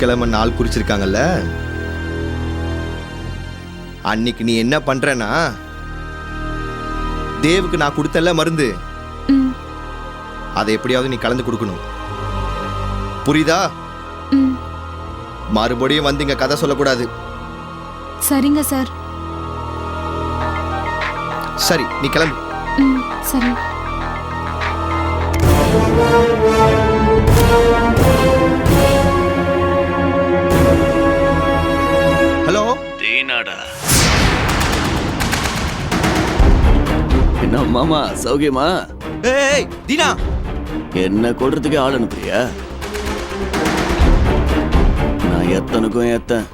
வெள்ளிக்கிழமை நாள் குறிச்சிருக்காங்கல்ல? அன்னைக்கு நீ என்ன பண்றேன்னா தேவுக்கு நான் கொடுத்தல மருந்து. அதை எப்படியாவது நீ கலந்து கொடுக்கணும். புரியுதா? மறுபடியும் வந்து இங்க கதை சொல்லக்கூடாது. சரிங்க சார். சரி நீ கிளம்பு. சரி. மாமா சௌக்கியமா? ஏய் தீனா. என்ன கொல்றதுக்கே ஆள் அனுப்புறியா? நான் எத்தனுக்கும் எத்தன்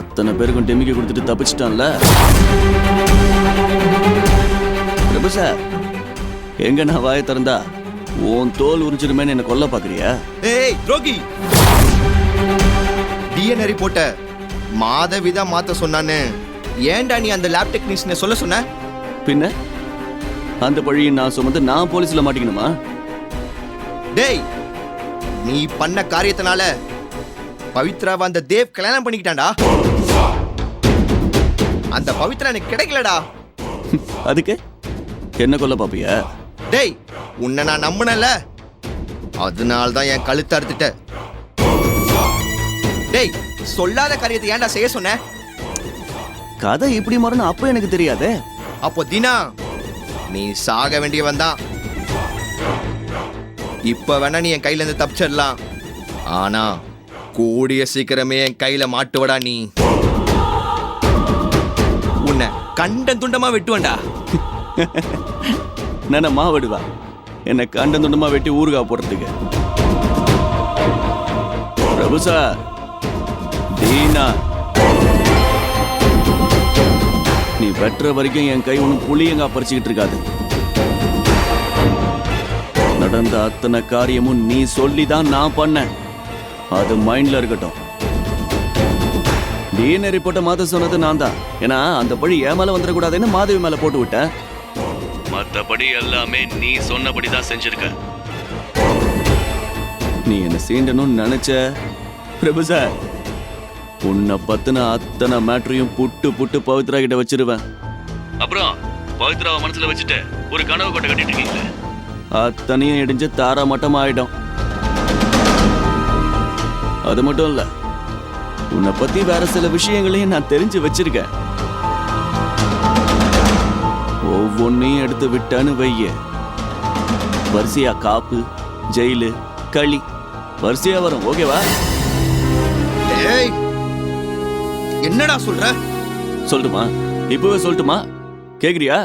அத்தனை பேருக்கும் டெமிக்கி கொடுத்துட்டு தப்பிச்சிட்டான்ல. பிரபு சார் எங்க நான் வாயை திறந்தா உன் தோல் உரிஞ்சிருமேன்னு என்ன கொல்ல பாக்குறியா ஏய் துரோகி. டிஎன்ஏ ரிப்போர்ட்ட மாதவிதா மாத்த சொன்னான்னு ஏன்டா நீ அந்த லேப் டெக்னீஷியனை சொல்ல சொன்ன? பின்ன? அந்த பழியை நான் சுமந்து நான் போலீஸ்ல மாட்டிக்கணுமா? டேய் நீ பண்ண காரியத்தினால பவித்ராவை அந்த தேவ் கல்யாணம் பண்ணிக்கிட்டான்டா. அந்த பவித்ரா எனக்கு கிடைக்கலடா. அதுக்கு? என்ன கொல்ல பாப்பியா? டேய் உன்னை நான் நம்பினல அதனால தான் என் கழுத்தை அறுத்துட்ட டேய் சொல்லாத காரியத்தை ஏன்டா செய்ய சொன்ன? கதை இப்படி மாறுன்னு அப்ப எனக்கு தெரியாதே. அப்போ தினா நீ சாக வேண்டியவன் தான் இப்ப வேணா நீ என் கையில இருந்து தப்பிச்சிடலாம். ஆனா கூடிய சீக்கிரமே என் கையில மாட்டுவடா நீ. உன்னை கண்டன் துண்டமா வெட்டுவண்டா நான் மாவிடுவா. என்னை கண்டன் துண்டமா வெட்டி ஊறுகா போடுறதுக்கு. பிரபுசா தீனா. நீ வெட்டுற வரைக்கும் என் கை ஒன்றும் புளியங்கா பறிச்சுக்கிட்டு இருக்காது. நடந்த அத்தனை காரியமும் நீ சொல்லி தான் நான் பண்ணேன். அது மைண்ட்ல இருக்கட்டும். டிஎன்ஏ ரிப்போர்ட்டை மாத்த சொன்னது நான் தான் ஏன்னா அந்த பழி என் மேல வந்துடக்கூடாதுன்னு மாதவி மேல போட்டு விட்டேன் மத்தபடி எல்லாமே நீ சொன்னபடி தான் செஞ்சிருக்க. நீ என்ன சீண்டணும்னு நினைச்ச? பிரபு சார் உன்னை பத்தின அத்தனை மேட்ரையும் புட்டு புட்டு பவித்ரா கிட்ட வச்சிருவேன். அப்புறம் பவித்ராவை மனசுல வச்சுட்டு ஒரு கனவு கொட்டை கட்டிட்டு இருக்கீங்களே? அத்தனையும் இடிஞ்சு தாரா மட்டம் ஆயிடும். அது மட்டும் இல்ல உன்னை பத்தி வேற சில விஷயங்களையும் நான் தெரிஞ்சு வச்சிருக்கேன். ஒவ்வொன்னையும் எடுத்து விட்டான்னு வைய. வரிசையா காப்பு ஜெயிலு களி. வரிசையா வரும் ஓகேவா? டேய் என்னடா சொல்ற? சொல்லட்டுமா? இப்பவே சொல்லட்டுமா? கேக்குறியா?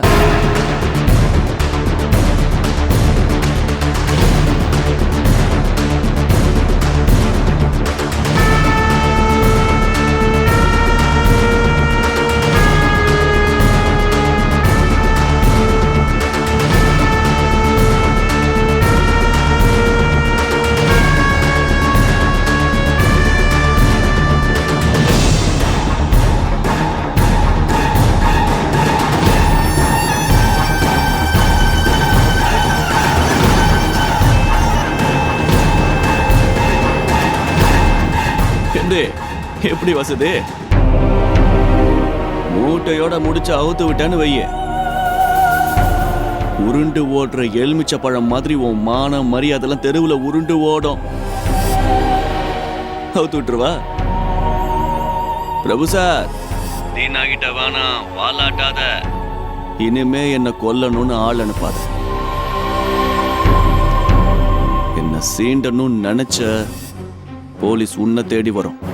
என்று எப்படி வசதி? மூட்டையோட முடிச்சு அவுத்து விட்டேன்னு வைய. உருண்டு ஓடுற எலுமிச்சை பழம் மாதிரி உன் மானம் மரியாதைலாம் தெருவுல உருண்டு ஓடும். அவுத்து விட்டுருவா? பிரபு சார். தீனாகிட்ட வேணாம் வாலாட்டாத. இனிமே என்ன கொல்லணும்னு ஆள் அனுப்பாத. என்ன சீண்டணும்னு நினைச்ச போலீஸ் உன்னை தேடி வரும்.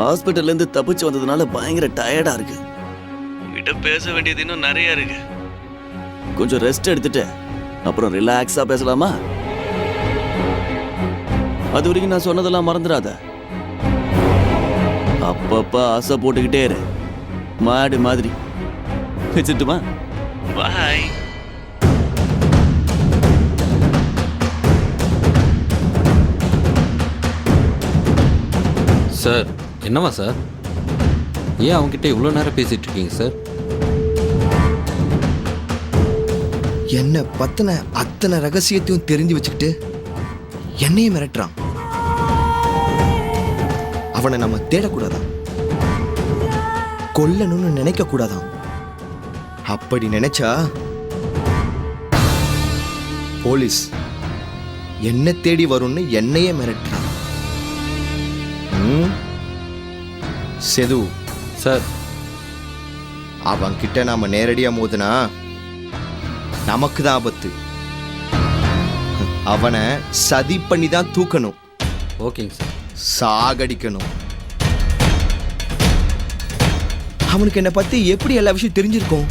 ஹாஸ்பிட்டல்ல இருந்து தப்பிச்சு வந்ததுனால பயங்கர டயர்டா இருக்கு. உங்ககிட்ட பேச வேண்டியது இன்னும் நிறைய இருக்கு. கொஞ்சம் ரெஸ்ட் எடுத்துட்டு அப்புறம் ரிலாக்ஸா பேசலாமா? அது வரைக்கும் நான் சொன்னதெல்லாம் மறந்துடாத. அப்பப்ப ஆசை போட்டுக்கிட்டே இரு. மாடு மாதிரி. வச்சுட்டுமா? பாய் சார் என்னவா சார்? ஏன் அவங்ககிட்ட இவ்வளோ நேரம் பேசிட்டு இருக்கீங்க சார்? என்ன பத்தின அத்தனை ரகசியத்தையும் தெரிஞ்சு வச்சுக்கிட்டு என்னையும் மிரட்டுறான். அவனை நம்ம தேடக்கூடாதான். கொல்லணும்னு நினைக்க கூடாதாம் அப்படி நினைச்சா போலீஸ் என்ன தேடி வரும்னு என்னையே மிரட்டுறான். ம்? செது. சார். அவன் கிட்ட நாம நேரடியா மோதுனா நமக்கு தான் ஆபத்து. அவனை சதி பண்ணி தான் தூக்கணும். ஓகேங்க சார். சாகடிக்கணும். அவனுக்கு என்னை பத்தி எப்படி எல்லா விஷயம் தெரிஞ்சிருக்கும்?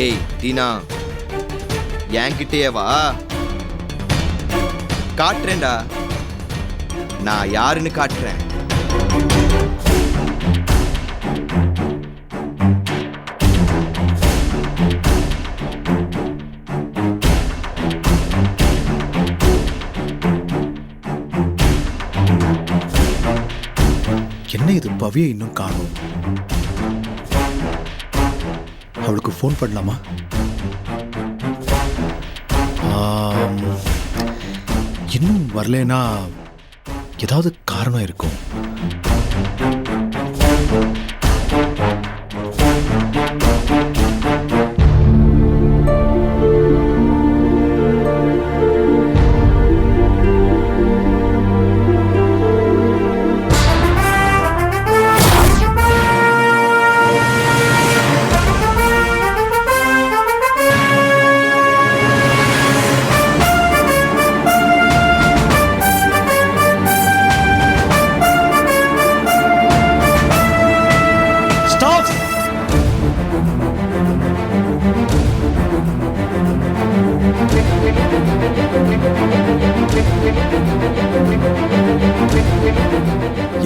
டேய் தீனா என்கிட்டயே வா காட்டுறேன்டா. நான் யாருன்னு காட்டுறேன். என்ன இது? பவியை இன்னும் காணும். அவளுக்கு ஃபோன் பண்ணலாமா? இன்னும் வரலனா ஏதாவது காரணம் இருக்கும்.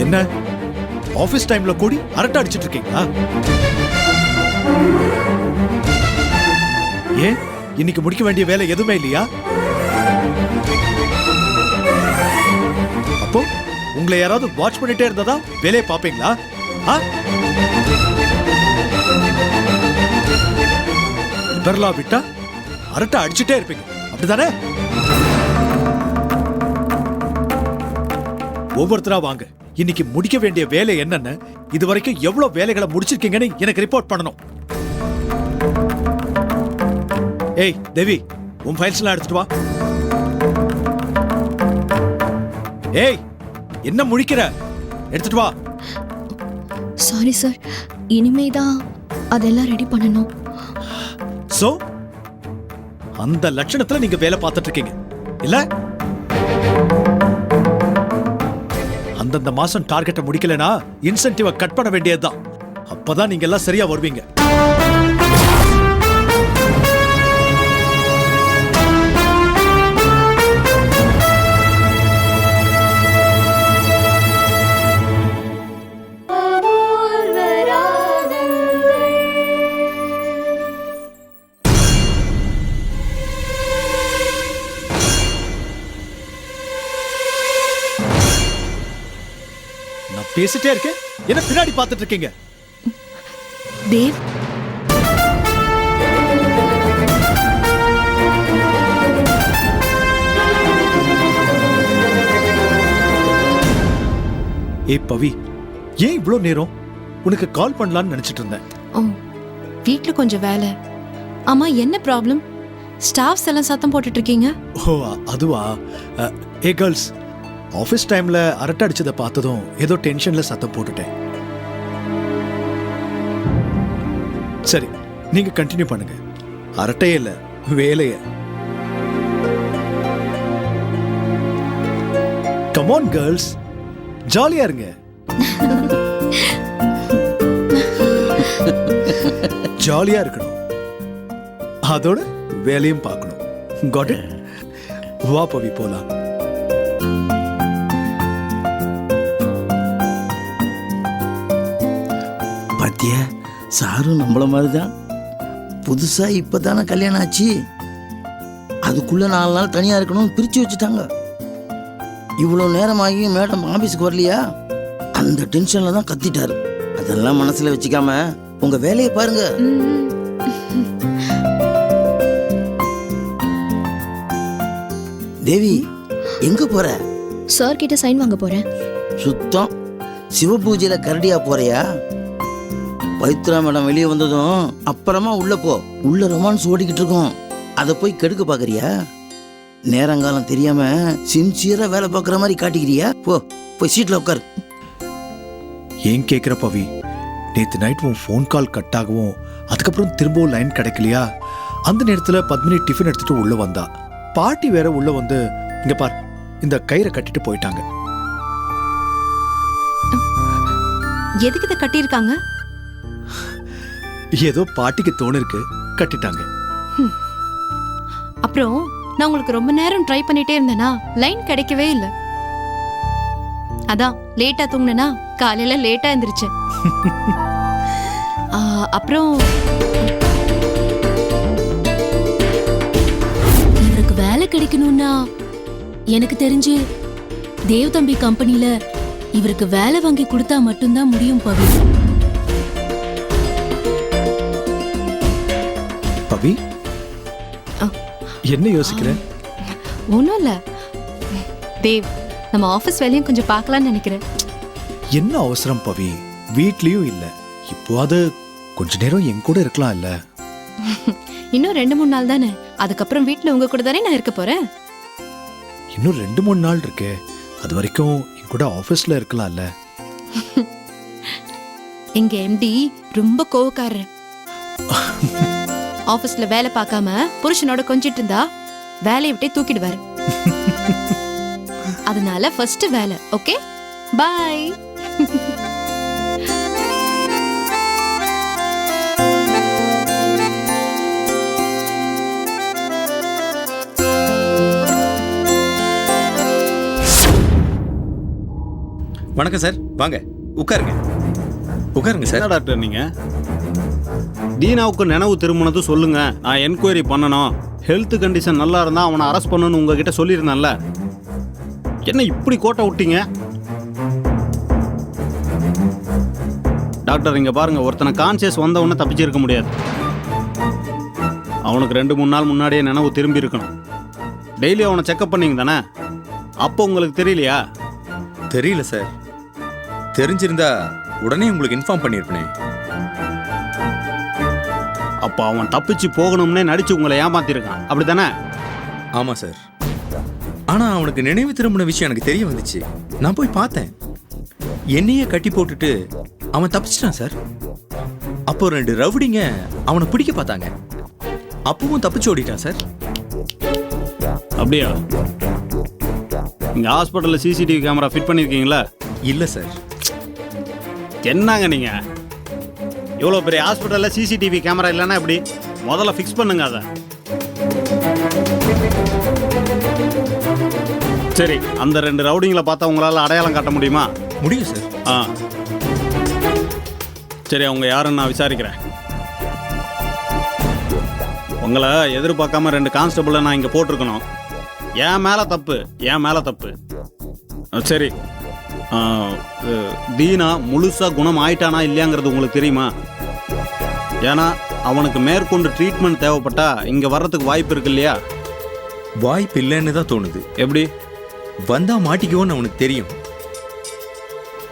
என்ன? ஆபீஸ் டைம்ல கூடி அரட்டை அடிச்சிட்டு இருக்கீங்களா? ஏன்? இன்னைக்கு முடிக்க வேண்டிய வேலை எதுவுமே இல்லையா? அப்போ உங்களை யாராவது வாட்ச் பண்ணிட்டே இருந்ததா? வேலையை பார்ப்பீங்களா? பெர்லா விட்டா அரட்டை அடிச்சுட்டே இருப்பீங்க. அப்படிதானே ஒவ்வொருத்தரா வாங்க. இன்னைக்கு முடிக்க வேண்டிய வேலை என்னன்னு இது வரைக்கும் எவ்வளவு வேலைகளை முடிச்சிருக்கீங்கன்னு எனக்கு ரிப்போர்ட் பண்ணணும். ஏய் தேவி உன் ஃபைல்ஸ் எல்லாம் எடுத்துட்டு வா. ஏய் என்ன முடிக்கிற? எடுத்துட்டு வா. சாரி சார் இனிமே தான் அதெல்லாம் ரெடி பண்ணணும். சோ அந்த லட்சணத்துல நீங்க வேலை பார்த்துட்டு இருக்கீங்க. இல்ல? அந்தந்த மாசம் டார்கெட்டை முடிக்கலனா இன்சென்டிவ கட் பண்ண வேண்டியதுதான். அப்பதான் நீங்க எல்லாம் சரியா வருவீங்க. பேசிட்டே இருக்கேன். என்ன பின்னாடி பார்த்துட்டு இருக்கீங்க? தேவ்? ஏய் பவி ஏன் இவ்ளோ நேரம்? உனக்கு கால் பண்ணலாம்னு நினைச்சிட்டு இருந்தேன். ஓ வீட்டில் கொஞ்சம் வேலை. ஆமா என்ன ப்ராப்ளம் ஸ்டாஃப்ஸ் எல்லாம் சத்தம் போட்டுட்டு இருக்கீங்க? ஓ அதுவா? ஏ கேர்ள்ஸ் ஆஃபீஸ் டைம்ல அரட்டை அடிச்சதை பார்த்ததும் ஏதோ டென்ஷன்ல சத்தம் போட்டுட்டேன். சரி நீங்க கண்டினியூ பண்ணுங்க. அரட்டையே இல்ல வேலைய. கமான் கேர்ள்ஸ் ஜாலியா இருங்க. ஜாலியா இருக்கணும். அதோட வேலையும் பார்க்கணும். காட் வா பவி போலாம். பாத்தியா? சாரும் நம்மள மாதிரி தான் புதுசாக இப்போ தானே கல்யாணம் ஆச்சு. அதுக்குள்ளே நாலு நாள் தனியாக இருக்கணும்னு பிரித்து வச்சுட்டாங்க. இவ்வளோ நேரம் ஆகி மேடம் ஆஃபீஸுக்கு வரலையா? அந்த டென்ஷன்ல தான் கத்திட்டாரு. அதெல்லாம் மனசுல வச்சுக்காம உங்க வேலையை பாருங்க. ம், தேவி எங்க போற? சார் கிட்ட சைன் வாங்க போறேன். சுத்தம். சிவபூஜையில கரடியா போறியா? பவித்ரா மேடம் வெளியே வந்ததும் அப்புறமா உள்ள போ. உள்ள ரொமான்ஸ் ஓடிக்கிட்டு இருக்கோம். அதை போய் கெடுக்க பாக்குறியா? நேரங்காலம் தெரியாம சின்சியரா வேலை பார்க்குற மாதிரி காட்டிக்கிறியா? போ போய் சீட்ல உட்காரு ஏன் கேட்குற பவி? நேற்று நைட் உன் ஃபோன் கால் கட் ஆகவும் அதுக்கப்புறம் திரும்பவும் லைன் கிடைக்கலையா? அந்த நேரத்தில் பத்மினி டிஃபன் எடுத்துட்டு உள்ள வந்தா. பாட்டி வேற உள்ள வந்து இங்க பார் இந்த கயிறை கட்டிட்டு போயிட்டாங்க. எதுக்கு இதை கட்டியிருக்காங்க? ஏதோ பாட்டிக்கு தோணிருக்கு. கட்டிட்டாங்க. அப்புறம் நான் உங்களுக்கு ரொம்ப நேரம் ட்ரை பண்ணிட்டே இருந்தேனா லைன் கிடைக்கவே இல்லை. அதான் லேட்டா தூங்குனேனா காலையில லேட்டா எந்திரிச்சேன். அப்புறம் இவருக்கு வேலை கிடைக்கணும்னா எனக்கு தெரிஞ்சு தேவ் தம்பி கம்பெனில இவருக்கு வேலை வாங்கி கொடுத்தா மட்டும்தான் முடியும் பவி. ஆ. என்ன யோசிக்கிற? ஒன்றும் இல்லை. தேவ் நம்ம ஆஃபீஸ் வேலையும் கொஞ்சம் பார்க்கலாம்னு நினைக்கிறேன். என்ன அவசரம் பவி? வீட்லயும் இல்ல. இப்போ அது கொஞ்ச நேரம் என் கூட இருக்கலாம் இல்ல? இன்னும் ரெண்டு மூணு நாள் தானே. அதுக்கப்புறம் வீட்டில் உங்க கூட தானே நான் இருக்க போறேன்? இன்னும் ரெண்டு மூணு நாள் இருக்கே. அது வரைக்கும் என் கூட ஆபீஸ்ல இருக்கலாம்ல எங்க எம்டி ரொம்ப கோவக்காரர். ஆபீஸ்ல வேலை பார்க்காம புருஷனோட கொஞ்சிட்டு இருந்தா வேலையை விட்டே தூக்கிடுவாரு. அதனால ஃபர்ஸ்ட் வேலை ஓகே பாய் வணக்கம் சார் வாங்க உட்காருங்க. உட்காருங்க சார். என்ன டாக்டர் நீங்க? டீனாவுக்கு நினைவு திரும்பினது சொல்லுங்க. நான் என்கொயரி பண்ணணும். ஹெல்த் கண்டிஷன் நல்லா இருந்தா அவனை அரெஸ்ட் பண்ணணும்னு உங்ககிட்ட சொல்லியிருந்தேன்ல. என்ன இப்படி கோட்டை விட்டீங்க? டாக்டர் இங்க பாருங்க. ஒருத்தனை கான்சியஸ் வந்தவொடனே தப்பிச்சிருக்க முடியாது. அவனுக்கு ரெண்டு மூணு நாள் முன்னாடியே நினைவு திரும்பி இருக்கணும். டெய்லி அவனை செக்அப் பண்ணீங்க தானே? அப்போ உங்களுக்கு தெரியலையா? தெரியல சார் தெரிஞ்சிருந்தா உடனே உங்களுக்கு இன்ஃபார்ம் பண்ணியிருப்பேனே. அப்போ அவன் தப்பிச்சு போகணும்னே நடிச்சு உங்களை ஏமாத்திருக்கான். அப்படிதானே ஆமாம் சார். ஆனால் அவனுக்கு நினைவு திரும்பின விஷயம் எனக்கு தெரிய வந்துச்சு. நான் போய் பார்த்தேன். என்னையே கட்டி போட்டுட்டு அவன் தப்பிச்சிட்டான் சார். அப்போ ரெண்டு ரவுடிங்க அவனை பிடிக்க பார்த்தாங்க. அப்பவும் தப்பிச்சு ஓடிட்டான் சார். அப்படியா? இங்க ஹாஸ்பிட்டல்ல சிசிடிவி கேமரா ஃபிட் பண்ணிருக்கீங்களா? இல்லை சார். என்னங்க நீங்க? இவ்வளோ பெரிய ஹாஸ்பிட்டல்ல சிசிடிவி கேமரா இல்லைன்னா எப்படி? முதல்ல ஃபிக்ஸ் பண்ணுங்க அதை. சரி அந்த ரெண்டு ரவுடிங்களை பார்த்தா உங்களால அடையாளம் காட்ட முடியுமா? முடியும் சார். ஆ. சரி அவங்க யாருன்னு நான் விசாரிக்கிறேன். உங்களை எதிர்பார்க்காம ரெண்டு கான்ஸ்டபிளை நான் இங்கே போட்டிருக்கணும். என் மேலே தப்பு என் மேலே தப்பு. சரி தீனா முழுசாக குணம் ஆயிட்டானா இல்லையாங்கிறது உங்களுக்கு தெரியுமா? ஏன்னா அவனுக்கு மேற்கொண்டு ட்ரீட்மெண்ட் தேவைப்பட்டா இங்கே வர்றதுக்கு வாய்ப்பு இருக்கு இல்லையா? வாய்ப்பு இல்லைன்னு தான் தோணுது. எப்படி? வந்தா மாட்டிக்குவோன்னு அவனுக்கு தெரியும்.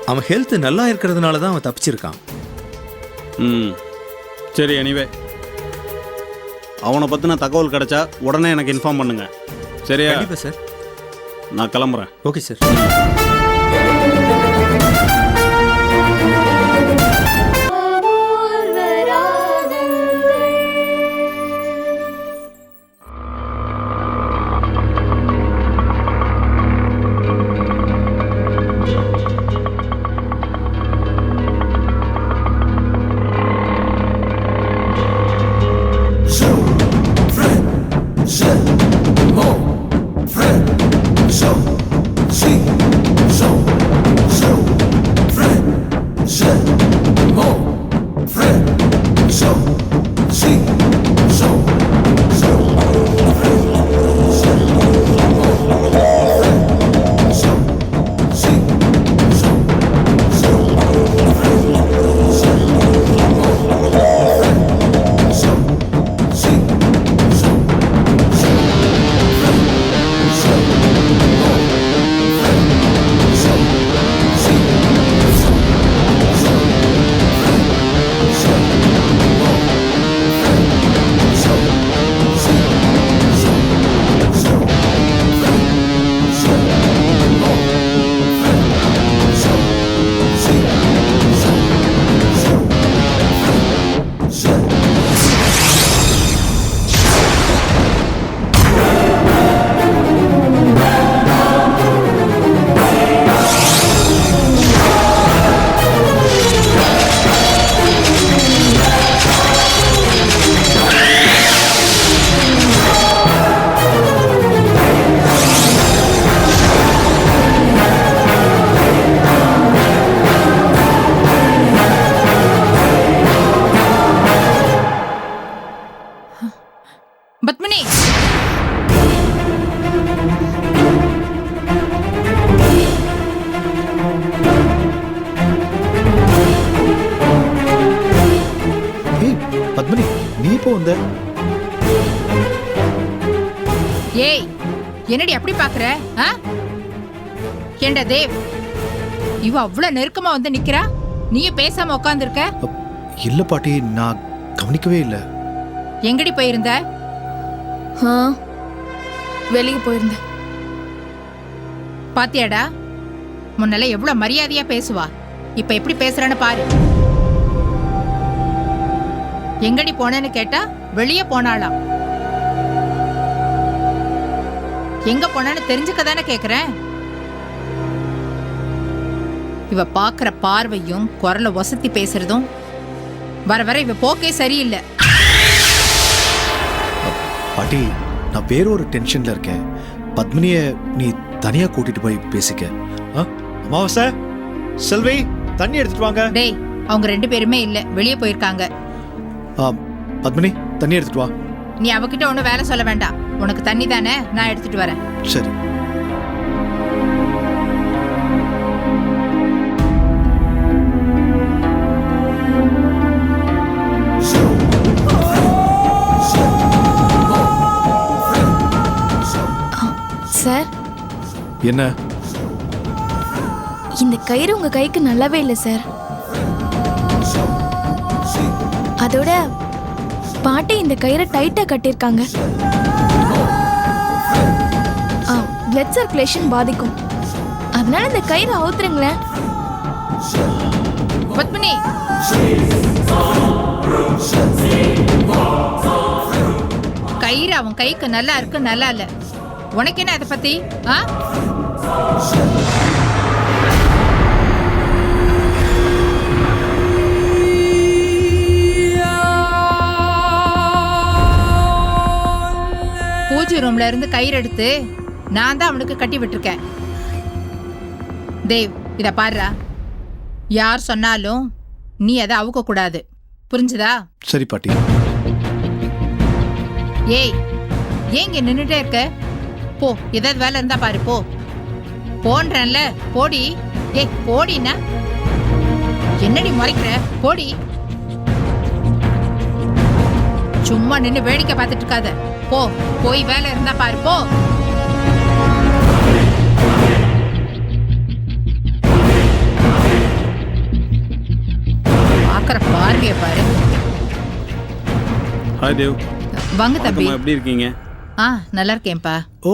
அவன் ஹெல்த் நல்லா இருக்கிறதுனால தான் அவன் தப்பிச்சிருக்கான். ம். சரி எனிவே அவனை பற்றின தகவல் கிடைச்சா உடனே எனக்கு இன்ஃபார்ம் பண்ணுங்க. சரியா? சார் நான் கிளம்புறேன். ஓகே சார் இவ அவ்வளவு நெருக்கமா வந்து நிக்கிறா? நீயும் பேசாம உட்காந்துருக்க இல்ல பாட்டி நான் கவனிக்கவே இல்லை. எங்கடி போயிருந்த? ஆ வெளியே போயிருந்தேன் பாத்தியாடா முன்னெல்லாம் எவ்வளவு மரியாதையா பேசுவா? இப்ப எப்படி பேசுறான்னு பாரு. எங்கடி போனேன்னு கேட்டா வெளியே போனாளாம். எங்க போனான்னு தெரிஞ்சுக்க தானே கேக்குறேன்? இவ பாக்குற பார்வையும் குரல ஒசத்தி பேசுறதும் வர வர இவ போக்கே சரியில்லை. பாட்டி நான் வேற ஒரு டென்ஷன்ல இருக்கேன். பத்மினிய நீ தனியா கூட்டிட்டு போய் பேசிக்க? அமாவாசை செல்வி தண்ணி எடுத்துட்டு வாங்க. டேய் அவங்க ரெண்டு பேருமே இல்ல வெளியே போயிருக்காங்க. பத்மினி தண்ணி எடுத்துட்டு வா. நீ அவகிட்ட ஒன்றும் வேலை சொல்ல வேண்டாம். உனக்கு தண்ணி தானே நான் எடுத்துட்டு வரேன். சார். என்ன? இந்த கயிறு உங்க கைக்கு நல்லாவே இல்லை சார் அதோட பாட்டி இந்த கயிறை டைட்டா கட்டியிருக்காங்க. பிளட் சர்க்குலேஷன் பாதிக்கும். அதனால இந்த கயிறை அவுத்துருங்களேன். பத்மினி! கயிறு அவன் கைக்கு நல்லா இருக்கு நல்லா இல்ல. உனக்கு என்ன அதை பத்தி? ஆ? பூஜை ரூம்ல இருந்து கயிறு எடுத்து நான் தான் அவனுக்கு கட்டி விட்டுருக்கேன். தேவ் இத பாருடா. யார் சொன்னாலும் நீ அதை அவுக்க கூடாது புரிஞ்சுதா? சரி பாட்டி. ஏய் ஏன் இங்க நின்னுட்டே இருக்க? போ ஏதாவது வேலை இருந்தா பாரு போ. போன்றேன்ல போடி. ஏய் போடினா? என்னடி முறைக்கிற? போடி. சும்மா நின்னு வேடிக்கை பார்த்துட்டு இருக்காத. போ போய் வேலை இருந்தா பாரு போ. பாக்குற பார்வைய பாரு. ஹாய் தேவ் வாங்க தம்பி. எப்படி இருக்கீங்க? ஆ நல்லா இருக்கேன்ப்பா. ஓ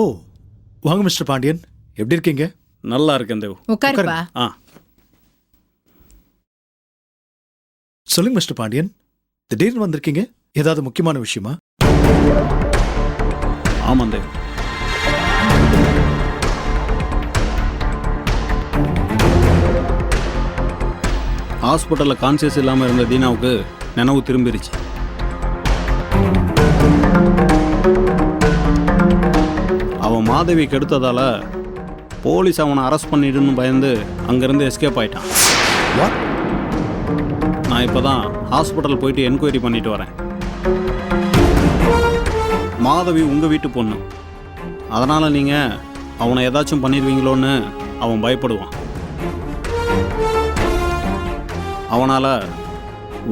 வாங்க மிஸ்டர் பாண்டியன். எப்படி இருக்கீங்க? நல்லா இருக்கேன் தேவ். உட்காருப்பா. ஆ. சொல்லுங்க மிஸ்டர் பாண்டியன். திடீர்னு வந்திருக்கீங்க. ஏதாவது முக்கியமான விஷயமா? ஆமாம் தேவ். ஹாஸ்பிட்டலில் கான்சியஸ் இல்லாமல் இருந்த தீனாவுக்கு நினைவு திரும்பிருச்சு. அவன் மாதவி கெடுத்ததால போலீஸ் அவனை அரெஸ்ட் பண்ணிடுன்னு பயந்து அங்கேருந்து எஸ்கேப் ஆயிட்டான்? நான் இப்போ தான் ஹாஸ்பிட்டல் போயிட்டு என்கொயரி பண்ணிட்டு வரேன். மாதவி உங்கள் வீட்டு பொண்ணு. அதனால் நீங்கள் அவனை ஏதாச்சும் பண்ணிடுவீங்களோன்னு அவன் பயப்படுவான். அவனால்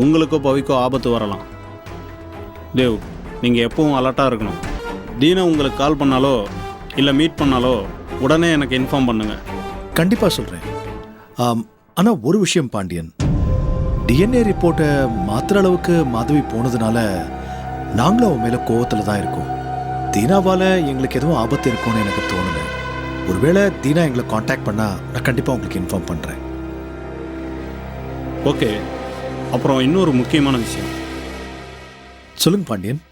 உங்களுக்கோ பவிக்கோ ஆபத்து வரலாம். தேவ் நீங்கள் எப்பவும் அலர்ட்டாக இருக்கணும். தீனா உங்களுக்கு கால் பண்ணாலோ இல்லை மீட் பண்ணாலோ உடனே எனக்கு இன்ஃபார்ம் பண்ணுங்கள் கண்டிப்பா சொல்றேன். ஆம், ஆனா ஒரு விஷயம் பாண்டியன். டிஎன்ஏ ரிப்போர்ட்டை மாத்திர அளவுக்கு மாதவி போனதுனால நாங்களும் அவன் மேல கோவத்துல தான் இருக்கோம். தீனாவால எங்களுக்கு எதுவும் ஆபத்து இருக்கும்னு எனக்கு தோணல. ஒருவேளை தீனா எங்களை காண்டாக்ட் பண்ணா நான் கண்டிப்பா உங்களுக்கு இன்ஃபார்ம் பண்றேன். ஓகே அப்புறம் இன்னொரு முக்கியமான விஷயம். சொல்லுங்க பாண்டியன்.